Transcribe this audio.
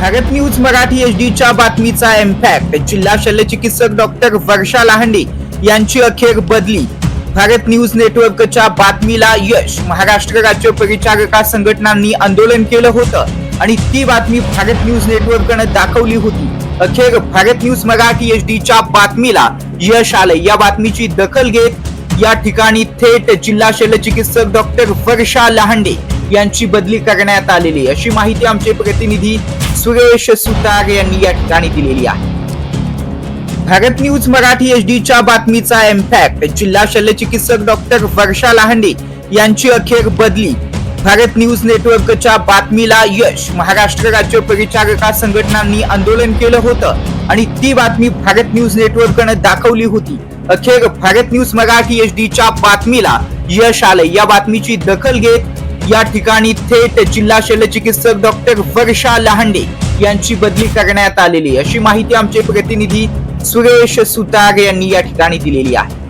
Bharat news Marathi H डीच्या बातमीचा impact जिल्हा शल्यचिकित्सक डॉक्टर वर्षा लहांडे यांची अखेर बदली. भारत न्यूज नेटवर्कच्या बातमीला यश. महाराष्ट्र राज्य परिचारका संघटनांनी आंदोलन केलं होतं आणि ती बातमी भारत न्यूज नेटवर्कनं दाखवली होती. अखेर भारत न्यूज मराठी एच डीच्या बातमीला यश आलं या बातमीची दखल घेत या ठिकाणी थेट जिल्हा शल्यचिकित्सक डॉक्टर वर्षा लहांडे यांची बदली करण्यात आलेली अशी माहिती आमचे प्रतिनिधी सुरेश सुतार यांनी या ठिकाणी दिलेली आहे. भारत न्यूज मराठी एच डीच्या बातमीचा इम्पॅक्ट जिल्हा शल्यचिकित्सक डॉक्टर वर्षा लहांडे यांची अखेर बदली. भारत न्यूज नेटवर्कच्या बातमीला यश. महाराष्ट्र राज्य परिचारिका संघटनांनी आंदोलन केलं होतं आणि ती बातमी भारत न्यूज नेटवर्कनं दाखवली होती. अखेर भारत न्यूज मराठी एच डीच्या बातमीला यश आलं या बातमीची दखल घेत या ठिकाणी थेट जिल्हा शल्यचिकित्सक डॉक्टर वर्षा लहांडे यांची बदली करण्यात आलेली अशी माहिती आमचे प्रतिनिधी सुरेश सुतार यांनी या ठिकाणी दिलेली आहे.